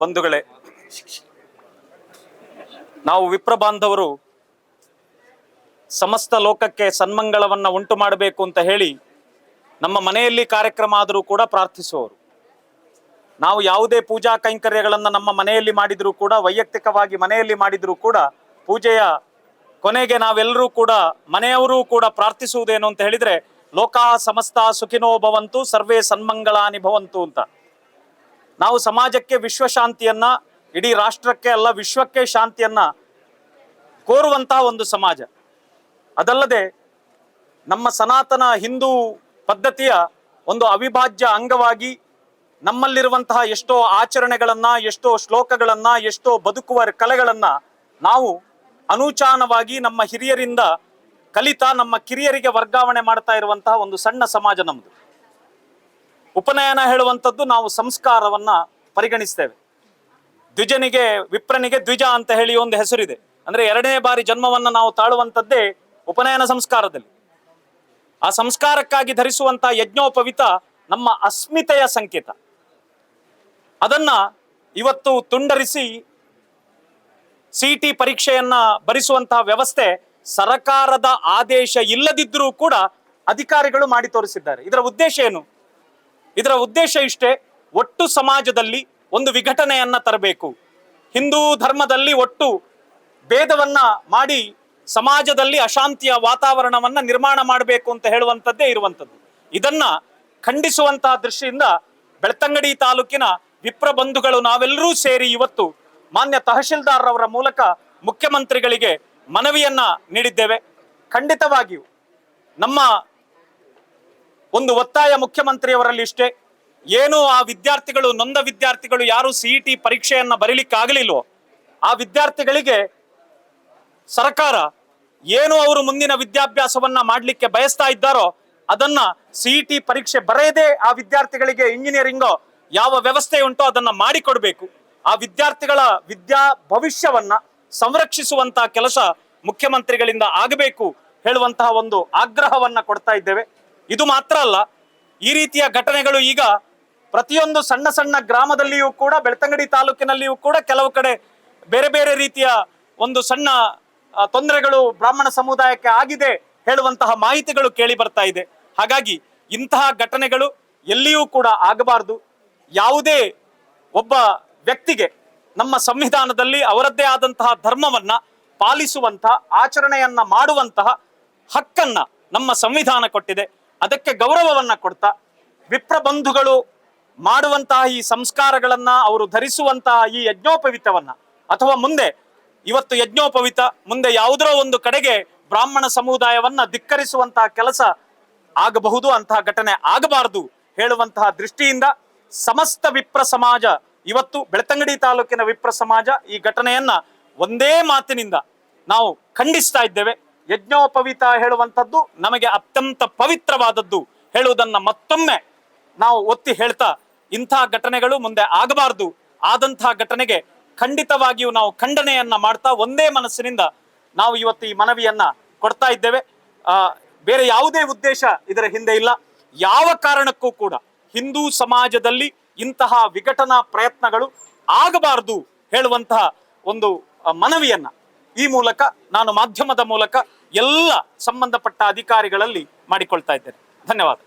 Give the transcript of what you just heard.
ಬಂಧುಗಳೇ, ನಾವು ವಿಪ್ರ ಬಾಂಧವರು ಸಮಸ್ತ ಲೋಕಕ್ಕೆ ಸನ್ಮಂಗಳವನ್ನ ಉಂಟು ಮಾಡಬೇಕು ಅಂತ ಹೇಳಿ ನಮ್ಮ ಮನೆಯಲ್ಲಿ ಕಾರ್ಯಕ್ರಮ ಆದರೂ ಕೂಡ ಪ್ರಾರ್ಥಿಸುವವರು. ನಾವು ಯಾವುದೇ ಪೂಜಾ ಕೈಂಕರ್ಯಗಳನ್ನು ನಮ್ಮ ಮನೆಯಲ್ಲಿ ಮಾಡಿದರೂ ಕೂಡ, ವೈಯಕ್ತಿಕವಾಗಿ ಮನೆಯಲ್ಲಿ ಮಾಡಿದರೂ ಕೂಡ, ಪೂಜೆಯ ಕೊನೆಗೆ ನಾವೆಲ್ಲರೂ ಕೂಡ, ಮನೆಯವರೂ ಕೂಡ ಪ್ರಾರ್ಥಿಸುವುದೇನು ಅಂತ ಹೇಳಿದ್ರೆ, ಲೋಕ ಸಮಸ್ತ ಸುಖಿನೋ ಭವಂತು, ಸರ್ವೇ ಸನ್ಮಂಗಳಾನಿ ಭವಂತು ಅಂತ. ನಾವು ಸಮಾಜಕ್ಕೆ ವಿಶ್ವಶಾಂತಿಯನ್ನ, ಇಡೀ ರಾಷ್ಟ್ರಕ್ಕೆ ಅಲ್ಲ, ವಿಶ್ವಕ್ಕೆ ಶಾಂತಿಯನ್ನ ಕೋರುವಂತಹ ಒಂದು ಸಮಾಜ. ಅದಲ್ಲದೆ ನಮ್ಮ ಸನಾತನ ಹಿಂದೂ ಪದ್ಧತಿಯ ಒಂದು ಅವಿಭಾಜ್ಯ ಅಂಗವಾಗಿ ನಮ್ಮಲ್ಲಿರುವಂತಹ ಎಷ್ಟೋ ಆಚರಣೆಗಳನ್ನ, ಎಷ್ಟೋ ಶ್ಲೋಕಗಳನ್ನ, ಎಷ್ಟೋ ಬದುಕುವ ಕಲೆಗಳನ್ನ ನಾವು ಅನೂಚಾನವಾಗಿ ನಮ್ಮ ಹಿರಿಯರಿಂದ ಕಲಿತಾ ನಮ್ಮ ಕಿರಿಯರಿಗೆ ವರ್ಗಾವಣೆ ಮಾಡ್ತಾ ಇರುವಂತಹ ಒಂದು ಸಣ್ಣ ಸಮಾಜ ನಮ್ಮದು ಉಪನಯನ ಹೇಳುವಂಥದ್ದು ನಾವು ಸಂಸ್ಕಾರವನ್ನ ಪರಿಗಣಿಸ್ತೇವೆ. ದ್ವಿಜನಿಗೆ ವಿಪ್ರನಿಗೆ ದ್ವಿಜ ಅಂತ ಹೇಳಿ ಒಂದು ಹೆಸರಿದೆ. ಅಂದ್ರೆ ಎರಡನೇ ಬಾರಿ ಜನ್ಮವನ್ನ ನಾವು ತಾಳುವಂಥದ್ದೇ ಉಪನಯನ ಸಂಸ್ಕಾರದಲ್ಲಿ. ಆ ಸಂಸ್ಕಾರಕ್ಕಾಗಿ ಧರಿಸುವಂತ ಯಜ್ಞೋಪವಿತ ನಮ್ಮ ಅಸ್ಮಿತೆಯ ಸಂಕೇತ. ಅದನ್ನ ಇವತ್ತು ತುಂಡರಿಸಿ ಸಿಟಿ ಪರೀಕ್ಷೆಯನ್ನ ಭರಿಸುವಂತಹ ವ್ಯವಸ್ಥೆ ಸರಕಾರದ ಆದೇಶ ಇಲ್ಲದಿದ್ದರೂ ಕೂಡ ಅಧಿಕಾರಿಗಳು ಮಾಡಿ ತೋರಿಸಿದ್ದಾರೆ. ಇದರ ಉದ್ದೇಶ ಏನು? ಇದರ ಉದ್ದೇಶ ಇಷ್ಟೇ, ಒಟ್ಟು ಸಮಾಜದಲ್ಲಿ ಒಂದು ವಿಘಟನೆಯನ್ನ ತರಬೇಕು. ಹಿಂದೂ ಧರ್ಮದಲ್ಲಿ ಒಟ್ಟು ಭೇದವನ್ನ ಮಾಡಿ ಸಮಾಜದಲ್ಲಿ ಅಶಾಂತಿಯ ವಾತಾವರಣವನ್ನ ನಿರ್ಮಾಣ ಮಾಡಬೇಕು ಅಂತ ಹೇಳುವಂಥದ್ದೇ ಇರುವಂಥದ್ದು. ಇದನ್ನ ಖಂಡಿಸುವಂತಹ ದೃಷ್ಟಿಯಿಂದ ಬೆಳ್ತಂಗಡಿ ತಾಲೂಕಿನ ವಿಪ್ರ ಬಂಧುಗಳು ನಾವೆಲ್ಲರೂ ಸೇರಿ ಇವತ್ತು ಮಾನ್ಯ ತಹಶೀಲ್ದಾರ್ರವರ ಮೂಲಕ ಮುಖ್ಯಮಂತ್ರಿಗಳಿಗೆ ಮನವಿಯನ್ನ ನೀಡಿದ್ದೇವೆ. ಖಂಡಿತವಾಗಿಯೂ ನಮ್ಮ ಒಂದು ಒತ್ತಾಯ ಮುಖ್ಯಮಂತ್ರಿಯವರಲ್ಲಿ ಇಷ್ಟೇ. ಏನು ಆ ವಿದ್ಯಾರ್ಥಿಗಳು, ನೊಂದ ವಿದ್ಯಾರ್ಥಿಗಳು ಯಾರು ಸಿಇಟಿ ಪರೀಕ್ಷೆಯನ್ನ ಬರೀಲಿಕ್ಕಾಗಲಿಲ್ವೋ, ಆ ವಿದ್ಯಾರ್ಥಿಗಳಿಗೆ ಸರ್ಕಾರ ಏನು ಅವರು ಮುಂದಿನ ವಿದ್ಯಾಭ್ಯಾಸವನ್ನ ಮಾಡಲಿಕ್ಕೆ ಬಯಸ್ತಾ ಇದ್ದಾರೋ, ಅದನ್ನ ಸಿಇಟಿ ಪರೀಕ್ಷೆ ಬರೆಯದೆ ಆ ವಿದ್ಯಾರ್ಥಿಗಳಿಗೆ ಇಂಜಿನಿಯರಿಂಗ್ ಯಾವ ವ್ಯವಸ್ಥೆ ಉಂಟೋ ಅದನ್ನ ಮಾಡಿಕೊಡ್ಬೇಕು. ಆ ವಿದ್ಯಾರ್ಥಿಗಳ ವಿದ್ಯಾ ಭವಿಷ್ಯವನ್ನ ಸಂರಕ್ಷಿಸುವಂತಹ ಕೆಲಸ ಮುಖ್ಯಮಂತ್ರಿಗಳಿಂದ ಆಗಬೇಕು, ಹೇಳುವಂತಹ ಒಂದು ಆಗ್ರಹವನ್ನ ಕೊಡ್ತಾ ಇದ್ದೇವೆ. ಇದು ಮಾತ್ರ ಅಲ್ಲ, ಈ ರೀತಿಯ ಘಟನೆಗಳು ಈಗ ಪ್ರತಿಯೊಂದು ಸಣ್ಣ ಸಣ್ಣ ಗ್ರಾಮದಲ್ಲಿಯೂ ಕೂಡ, ಬೆಳ್ತಂಗಡಿ ತಾಲೂಕಿನಲ್ಲಿಯೂ ಕೂಡ ಕೆಲವು ಕಡೆ ಬೇರೆ ಬೇರೆ ರೀತಿಯ ಒಂದು ಸಣ್ಣ ತೊಂದರೆಗಳು ಬ್ರಾಹ್ಮಣ ಸಮುದಾಯಕ್ಕೆ ಆಗಿದೆ ಹೇಳುವಂತಹ ಮಾಹಿತಿಗಳು ಕೇಳಿ ಬರ್ತಾ ಇದೆ. ಹಾಗಾಗಿ ಇಂತಹ ಘಟನೆಗಳು ಎಲ್ಲಿಯೂ ಕೂಡ ಆಗಬಾರದು. ಯಾವುದೇ ಒಬ್ಬ ವ್ಯಕ್ತಿಗೆ ನಮ್ಮ ಸಂವಿಧಾನದಲ್ಲಿ ಅವರದ್ದೇ ಆದಂತಹ ಧರ್ಮವನ್ನ ಪಾಲಿಸುವಂತಹ ಆಚರಣೆಯನ್ನ ಮಾಡುವಂತಹ ಹಕ್ಕನ್ನ ನಮ್ಮ ಸಂವಿಧಾನ ಕೊಟ್ಟಿದೆ. ಅದಕ್ಕೆ ಗೌರವವನ್ನ ಕೊಡ್ತಾ ವಿಪ್ರ ಬಂಧುಗಳು ಮಾಡುವಂತಹ ಈ ಸಂಸ್ಕಾರಗಳನ್ನು ಅವರು ಧರಿಸುವಂತಹ ಈ ಯಜ್ಞೋಪವಿತವನ್ನು. ಅಥವಾ ಮುಂದೆ, ಇವತ್ತು ಯಜ್ಞೋಪವಿತ, ಮುಂದೆ ಯಾವುದರ ಒಂದು ಕಡೆಗೆ ಬ್ರಾಹ್ಮಣ ಸಮುದಾಯವನ್ನ ಧಿಕ್ಕರಿಸುವಂತಹ ಕೆಲಸ ಆಗಬಹುದು ಅಂತಹ ಘಟನೆ ಆಗಬಾರದು ಹೇಳುವಂತಹ ದೃಷ್ಟಿಯಿಂದ ಸಮಸ್ತ ವಿಪ್ರ ಸಮಾಜ, ಇವತ್ತು ಬೆಳ್ತಂಗಡಿ ತಾಲೂಕಿನ ವಿಪ್ರ ಸಮಾಜ ಈ ಘಟನೆಯನ್ನ ಒಂದೇ ಮಾತಿನಿಂದ ನಾವು ಖಂಡಿಸ್ತಾ ಇದ್ದೇವೆ. ಯಜ್ಞೋಪವಿತ ಹೇಳುವಂಥದ್ದು ನಮಗೆ ಅತ್ಯಂತ ಪವಿತ್ರವಾದದ್ದು. ಹೇಳುವುದನ್ನ ಮತ್ತೊಮ್ಮೆ ನಾವು ಒತ್ತಿ ಹೇಳ್ತಾ, ಇಂಥ ಘಟನೆಗಳು ಮುಂದೆ ಆಗಬಾರದು. ಆದಂತಹ ಘಟನೆಗೆ ಖಂಡಿತವಾಗಿಯೂ ನಾವು ಖಂಡನೆಯನ್ನ ಮಾಡ್ತಾ ಒಂದೇ ಮನಸ್ಸಿನಿಂದ ನಾವು ಇವತ್ತು ಈ ಮನವಿಯನ್ನ ಕೊಡ್ತಾ ಇದ್ದೇವೆ. ಆ, ಬೇರೆ ಯಾವುದೇ ಉದ್ದೇಶ ಇದರ ಹಿಂದೆ ಇಲ್ಲ. ಯಾವ ಕಾರಣಕ್ಕೂ ಕೂಡ ಹಿಂದೂ ಸಮಾಜದಲ್ಲಿ ಇಂತಹ ವಿಘಟನಾ ಪ್ರಯತ್ನಗಳು ಆಗಬಾರದು ಹೇಳುವಂತಹ ಒಂದು ಮನವಿಯನ್ನ ಈ ಮೂಲಕ, ನಾನು ಮಾಧ್ಯಮದ ಮೂಲಕ ಎಲ್ಲ ಸಂಬಂಧಪಟ್ಟ ಅಧಿಕಾರಿಗಳಲ್ಲಿ ಮಾಡಿಕೊಳ್ತಾ ಇದ್ದೇನೆ. ಧನ್ಯವಾದ.